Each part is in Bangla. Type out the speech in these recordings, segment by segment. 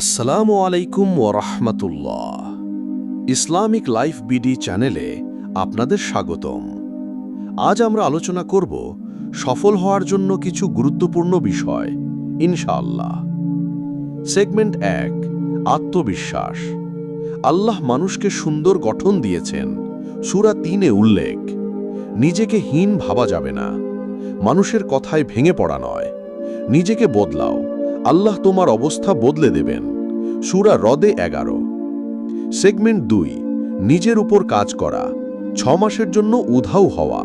আসসালামু আলাইকুম ওরহমতুল্লাহ ইসলামিক লাইফ বিডি চ্যানেলে আপনাদের স্বাগতম। আজ আমরা আলোচনা করব সফল হওয়ার জন্য কিছু গুরুত্বপূর্ণ বিষয়, ইনশাআল্লাহ। সেগমেন্ট এক, আত্মবিশ্বাস। আল্লাহ মানুষকে সুন্দর গঠন দিয়েছেন, সুরা তিনে উল্লেখ, নিজেকে হীন ভাবা যাবে না, মানুষের কথায় ভেঙে পড়া নয়, নিজেকে বদলাও। আল্লাহ তোমার অবস্থা বদলে দেবেন। সুরা হ্রদে এগারো। সেগমেন্ট দুই, নিজের উপর কাজ করা, ছ মাসের জন্য উধাও হওয়া,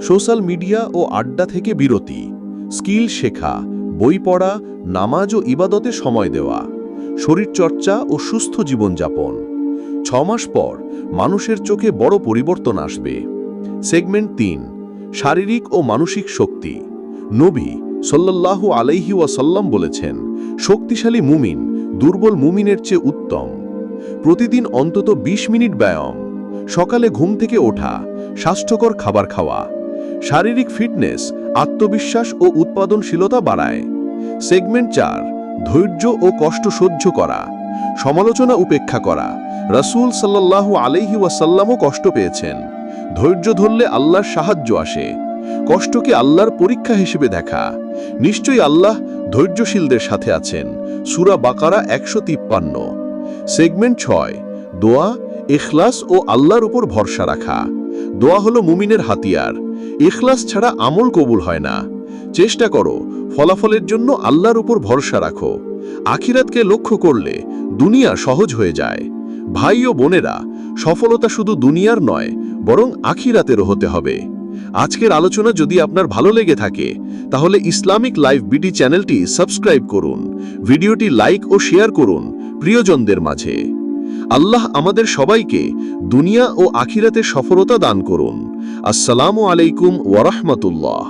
সোশ্যাল মিডিয়া ও আড্ডা থেকে বিরতি, স্কিল শেখা, বই পড়া, নামাজ ও ইবাদতে সময় দেওয়া, শরীরচর্চা ও সুস্থ জীবনযাপন। ছ মাস পর মানুষের চোখে বড় পরিবর্তন আসবে। সেগমেন্ট তিন, শারীরিক ও মানসিক শক্তি। নবী সল্লাল্লাহু আলাইহি ওয়াসাল্লাম বলেছেন, শক্তিশালী মুমিন দুর্বল মুমিনের চেয়ে উত্তম। প্রতিদিন অন্তত ২০ মিনিট ব্যায়াম, সকালে ঘুম থেকে ওঠা, স্বাস্থ্যকর খাবার খাওয়া, শারীরিক ফিটনেস, আত্মবিশ্বাস ও উৎপাদনশীলতা বাড়ায়। সেগমেন্ট চার, ধৈর্য ও কষ্ট সহ্য করা, সমালোচনা উপেক্ষা করা। রাসূল সাল্লাল্লাহু আলাইহি ওয়াসাল্লামও কষ্ট পেয়েছেন। ধৈর্য ধরলে আল্লাহর সাহায্য আসে। কষ্টকে আল্লাহর পরীক্ষা হিসেবে দেখা। নিশ্চয়ই আল্লাহ ধৈর্যশীলদের সাথে আছেন। সুরা বাকারা একশো তিপ্পান্ন। সেগমেন্ট ছয়, দোয়া এখলাস ও আল্লাহর উপর ভরসা রাখা। দোয়া হলো মুমিনের হাতিয়ার। এখলাস ছাড়া আমল কবুল হয় না। চেষ্টা করো, ফলাফলের জন্য আল্লাহর উপর ভরসা রাখো। আখিরাতকে লক্ষ্য করলে দুনিয়া সহজ হয়ে যায়। ভাই ও বোনেরা, সফলতা শুধু দুনিয়ার নয়, বরং আখিরাতেরও হতে হবে। আজকের আলোচনা যদি আপনার ভালো লেগে থাকে, তাহলে ইসলামিক লাইভ বিডি চ্যানেলটি সাবস্ক্রাইব করুন, ভিডিওটি লাইক ও শেয়ার করুন প্রিয়জনদের মাঝে। আল্লাহ আমাদের সবাইকে দুনিয়া ও আখিরাতে সফলতা দান করুন। আসসালামু আলাইকুম ওয়ারহমতুল্লাহ